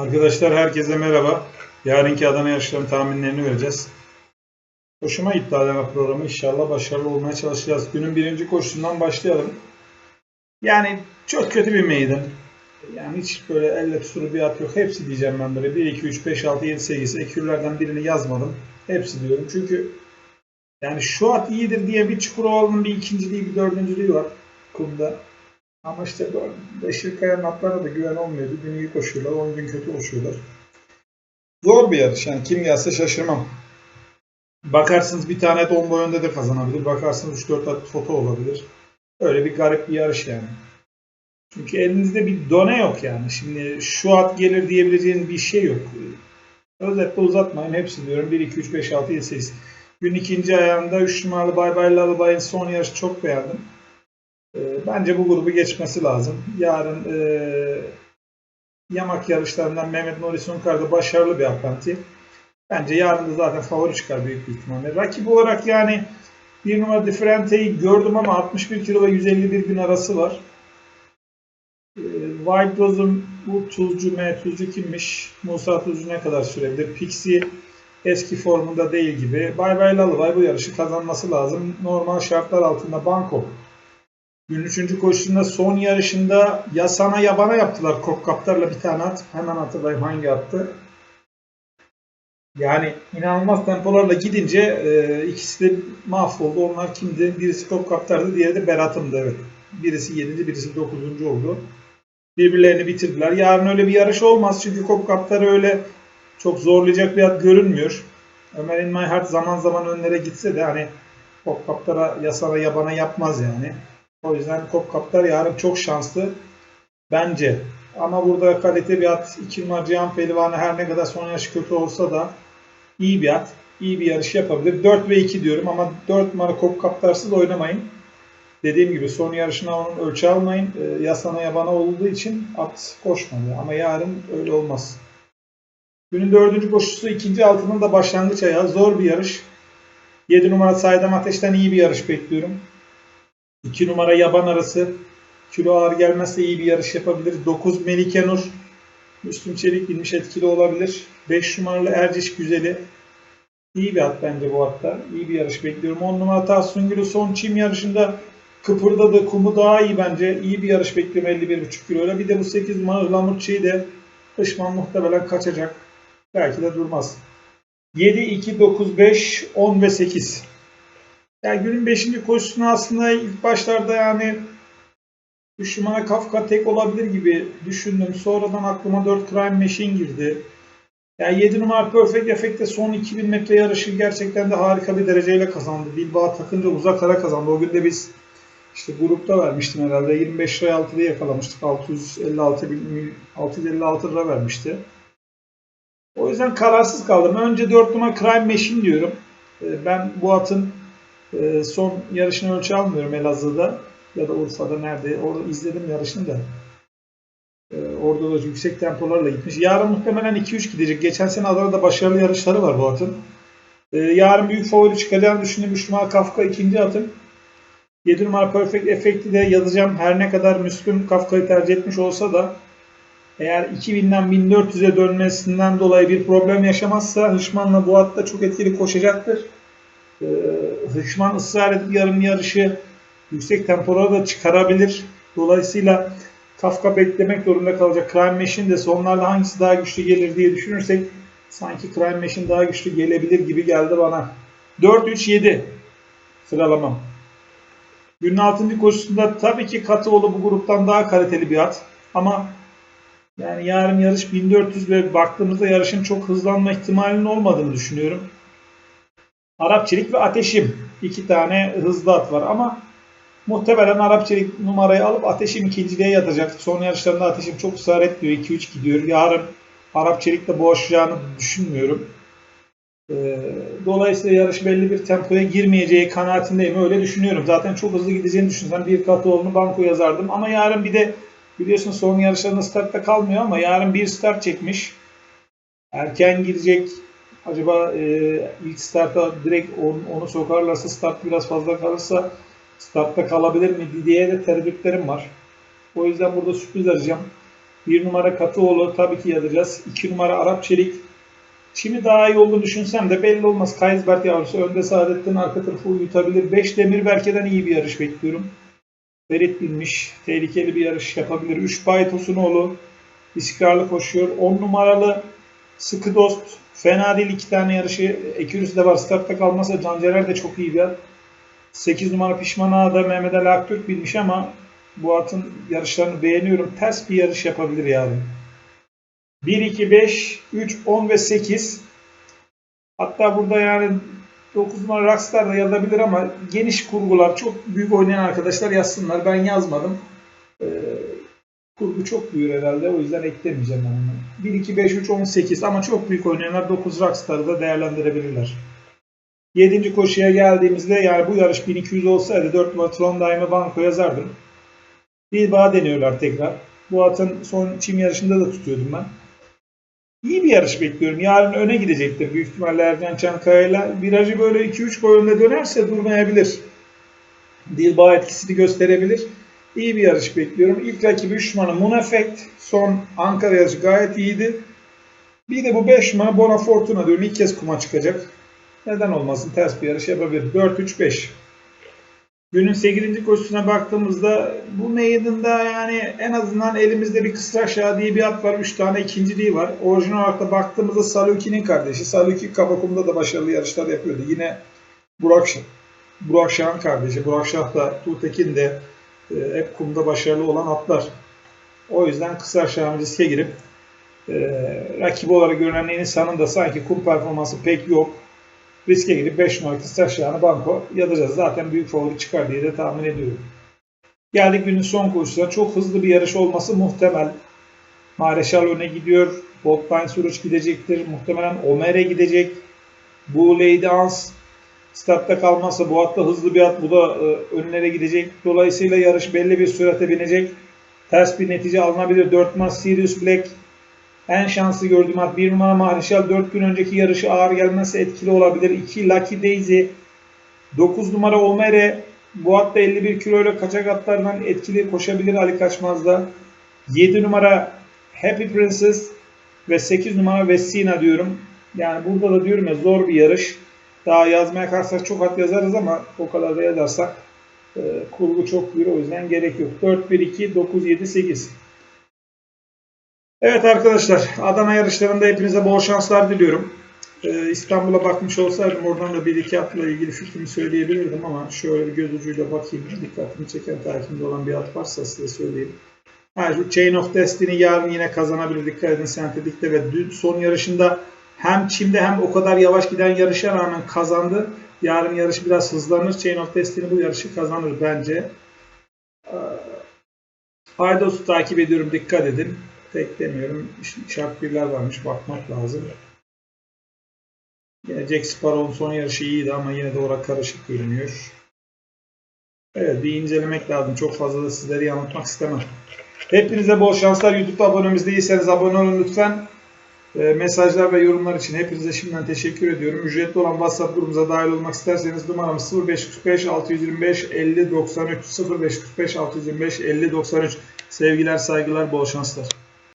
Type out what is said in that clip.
Arkadaşlar herkese merhaba. Yarınki Adana yarışlarının tahminlerini vereceğiz. Hoşuma gitti Adana programı. İnşallah başarılı olmaya çalışacağız. Günün birinci koşusundan başlayalım. Yani çok kötü bir meydan. Yani hiç böyle elle tutulur bir at yok. Hepsi diyeceğim ben böyle. 1, 2, 3, 5, 6, 7, 8. Ekürlerden birini yazmadım. Hepsi diyorum. Çünkü yani şu at iyidir diye bir Çukurova'nın bir ikinciliği, bir dördüncülüğü var kumda. Ama işte Beşir Kaya'nın atlarına da güven olmuyor. Bir gün iyi koşuyorlar, 10 gün kötü koşuyorlar. Zor bir yarış yani kim gelse şaşırmam. Bakarsınız bir tane 10 boy önde de kazanabilir. Bakarsınız 3-4 at foto olabilir. Öyle bir garip bir yarış yani. Çünkü elinizde bir done yok yani. Şimdi şu at gelir diyebileceğiniz bir şey yok. Özetle uzatmayın. Hepsi diyorum. 1, 2, 3, 5, 6, 7, 8. Gün ikinci ayağında 3 numaralı Bay Bay Lullaby'ın son yarışı çok beğendim. Bence bu grubu geçmesi lazım. Yarın e, yamak yarışlarından Mehmet Nuri Sunkar'da başarılı bir apranti. Bence yarın da zaten favori çıkar büyük bir ihtimalle. Rakip olarak yani bir numara Differente'yi gördüm ama 61 kilo ve 151 gün arası var. E, Wild Rose'un bu Tuzcu M, Tuzcu kimmiş? Musa Tuzcu ne kadar sürebilir? Pixie eski formunda değil gibi. Bay Bay Lullaby bu yarışı kazanması lazım. Normal şartlar altında banko. Gün üçüncü koşusunda son yarışında ya sana ya bana yaptılar Kopkaptar'la bir tane at. Hemen hatırlayayım hangi attı. Yani inanılmaz tempolarla gidince e, ikisi de mahvoldu. Onlar kimdi? Birisi Kopkaptar'dı, diğeri de Berat'ımdı. Evet. Birisi 7. birisi 9. oldu. Birbirlerini bitirdiler. Yarın öyle bir yarış olmaz çünkü Kopkaptar öyle çok zorlayacak bir at görünmüyor. Ömer In My Heart zaman zaman önlere gitse de hani Kopkaptar'a ya sana ya bana yapmaz yani. O yüzden Kopkaptar yarın çok şanslı. Bence. Ama burada kalite bir at. 2 numara Cihan Pehlivanı her ne kadar son yaşı kötü olsa da iyi bir at. İyi bir yarış yapabilir. 4 ve 2 diyorum ama 4 numara Kopkaptarsız oynamayın. Dediğim gibi son yarışına onun ölçü almayın. E, ya sana ya bana olduğu için at koşmadı. Ama yarın öyle olmaz. Günün dördüncü koşusu ikinci altının da başlangıç ayağı. Zor bir yarış. 7 numara Saydam Ateş'ten iyi bir yarış bekliyorum. 2 numara Yaban arası. Kilo ağır gelmezse iyi bir yarış yapabilir. 9 Melike Nur. Müslüm Çelik bilmiş etkili olabilir. 5 numaralı Erciş Güzeli. İyi bir at bence bu hatta. İyi bir yarış bekliyorum. 10 numara Tahsun Gülü son çim yarışında kıpırdadı. Kumu daha iyi bence. İyi bir yarış bekliyorum 51,5 kiloyla. Bir de bu 8 numara Lamurçi'yi de Işman muhtemelen kaçacak. Belki de durmaz. 7, 2, 9, 5, 10 ve 8. Yani günün 5. koşusunu aslında ilk başlarda yani Düşmana Kafka tek olabilir gibi düşündüm. Sonradan aklıma 4 Crime Machine girdi. Yani 7 numara Perfect Effect'te son 2000 metre yarışı gerçekten de harika bir dereceyle kazandı. Bilbao takınca uzak ara kazandı. O gün de biz işte grupta vermiştim herhalde. 25 liraya 6'da yakalamıştık. 656 bin, 656 lira vermişti. O yüzden kararsız kaldım. Önce 4 numara Crime Machine diyorum. Ee, Ben bu atın e, son yarışını ölçü almıyorum Elazığ'da ya da Urfa'da nerede. Orada izledim yarışını da. Ee, Orada da yüksek tempolarla gitmiş. Yarın muhtemelen 2-3 gidecek. Geçen sene Adana'da başarılı yarışları var bu atın. Ee, Yarın büyük favori çıkacağını düşündüğüm 3 numara Kafka ikinci atım. 7 numara Perfect Effect'i de yazacağım. Her ne kadar Müslüm Kafka'yı tercih etmiş olsa da eğer 2000'den 1400'e dönmesinden dolayı bir problem yaşamazsa Hışman'la bu atta çok etkili koşacaktır. Ee, Hışman ısrar edip yarım yarışı yüksek tempolara da çıkarabilir. Dolayısıyla Kafka beklemek zorunda kalacak. Crime Machine de sonlarda hangisi daha güçlü gelir diye düşünürsek sanki Crime Machine daha güçlü gelebilir gibi geldi bana. 4-3-7 sıralamam. Günün 6. koşusunda tabii ki Katıoğlu bu gruptan daha kaliteli bir at. Ama yani yarın yarış 1400 ve baktığımızda yarışın çok hızlanma ihtimalinin olmadığını düşünüyorum. Arap Çelik ve Ateşim iki tane hızlı at var ama muhtemelen Arap Çelik numarayı alıp Ateşim ikinciliğe yatacak. Son yarışlarında Ateşim çok ısrar etmiyor. 2-3 gidiyor. Yarın Arap Çelik'le boğuşacağını düşünmüyorum. Ee, Dolayısıyla yarış belli bir tempoya girmeyeceği kanaatindeyim. Öyle düşünüyorum. Zaten çok hızlı gideceğini düşünsem bir Katıoğlu'nu banko yazardım. Ama yarın bir de biliyorsun son yarışlarında startta kalmıyor ama yarın bir start çekmiş. Erken girecek. Acaba e, ilk starta direkt onu, onu sokarlarsa start biraz fazla kalırsa startta kalabilir mi diye de tereddütlerim var. O yüzden burada sürpriz arayacağım. Bir numara Katıoğlu tabii ki yazacağız. İki numara Arap Çelik. Çimi daha iyi olduğunu düşünsem de belli olmaz. Kaysbert yavrusu önde Saadettin arka tarafı uyutabilir. 5 Demirberke'den iyi bir yarış bekliyorum. Ferit bilmiş. Tehlikeli bir yarış yapabilir. 3 Bay Tosunoğlu istikrarlı koşuyor. 10 numaralı Sıkı Dost. Fena değil iki tane yarışı. Ekürüsü de var. Startta kalmasa Cancener de çok iyi bir at. 8 numara Pişman da Mehmet Ali Aktürk bilmiş ama bu atın yarışlarını beğeniyorum. Ters bir yarış yapabilir yani. 1, 2, 5, 3, 10 ve 8. Hatta burada yani 9 numara Rockstar da yazabilir ama geniş kurgular çok büyük oynayan arkadaşlar yazsınlar. Ben yazmadım. Ee, kurgu çok büyür herhalde. O yüzden eklemeyeceğim onu. 1, 2, 5, 3, 18 ama çok büyük oynayanlar 9 Rockstar'ı da değerlendirebilirler. 7. koşuya geldiğimizde yani bu yarış 1200 olsaydı 4 numara Trondheim'e banko yazardım. Bir bağ deniyorlar tekrar. Bu atın son çim yarışında da tutuyordum ben. İyi bir yarış bekliyorum. Yarın öne gidecektir büyük ihtimalle Ercan Çankaya'yla. Virajı böyle 2-3 boy dönerse durmayabilir. Dilbağ etkisini gösterebilir. İyi bir yarış bekliyorum. İlk rakibi 3 numara Moon Effect. Son Ankara yarışı gayet iyiydi. Bir de bu 5 numara Bona Fortuna diyorum. İlk kez kuma çıkacak. Neden olmasın? Ters bir yarış yapabilir. 4-3-5. Günün 8. koşusuna baktığımızda bu meydanında yani en azından elimizde bir kısra aşağı diye bir at var. 3 tane ikinciliği var. Orijinal olarak da baktığımızda Saluki'nin kardeşi. Saluki Kabakum'da da başarılı yarışlar yapıyordu. Yine Burak, Burak Şah'ın kardeşi. Burak Şah da Tuğtekin de hep kumda başarılı olan atlar. O yüzden kısa aşağı riske girip e, rakibi olarak görünen Enisa'nın da sanki kum performansı pek yok riske girip 5 numaralı kısa aşağına banko yazacağız. Zaten büyük favori çıkar diye de tahmin ediyorum. Geldik günün son koşusuna. Çok hızlı bir yarış olması muhtemel. Mareşal öne gidiyor. Boltline Suruç gidecektir. Muhtemelen Omer'e gidecek. Bu Lady Ans startta kalmazsa bu hatta hızlı bir at. Bu da e, önlere gidecek. Dolayısıyla yarış belli bir sürate binecek. Ters bir netice alınabilir. 4 numara Sirius Black en şanslı gördüğüm at 1 numara Mahrişal 4 gün önceki yarışı ağır gelmesi etkili olabilir. 2 Lucky Daisy 9 numara Omere bu atta 51 kilo ile kaçak atlardan etkili koşabilir Ali Kaçmaz'da. 7 numara Happy Princess ve 8 numara Vessina diyorum. Yani burada da diyorum ya zor bir yarış. Daha yazmaya kalksak çok at yazarız ama o kadar da yazarsak e, kurgu çok büyür o yüzden gerek yok. 4, 1, 2, 9, 7, 8. Evet arkadaşlar Adana yarışlarında hepinize bol şanslar diliyorum. Ee, İstanbul'a bakmış olsaydım oradan da bir iki atla ilgili fikrimi söyleyebilirdim ama şöyle göz ucuyla bakayım. Dikkatimi çeken takipte olan bir at varsa size söyleyeyim. Ha, Chain of Destiny yarın yine kazanabilir. Dikkat edin sentetikte ve dün son yarışında hem çimde hem o kadar yavaş giden yarışa rağmen kazandı. Yarın yarış biraz hızlanır. Chain of Destiny bu yarışı kazanır bence. Ee, Faydos'u takip ediyorum. Dikkat edin. Tek demiyorum. Şart birler varmış. Bakmak lazım. Yine Jack Sparrow'un son yarışı iyiydi ama yine de orada karışık görünüyor. Evet bir incelemek lazım. Çok fazla da sizleri yanıltmak istemem. Hepinize bol şanslar. YouTube'da abonemiz değilseniz abone olun lütfen. E, mesajlar ve yorumlar için hepinize şimdiden teşekkür ediyorum. Ücretli olan WhatsApp grubumuza dahil olmak isterseniz numaramız 0545 625 50 93 0545 625 50 93 Sevgiler, saygılar, bol şanslar.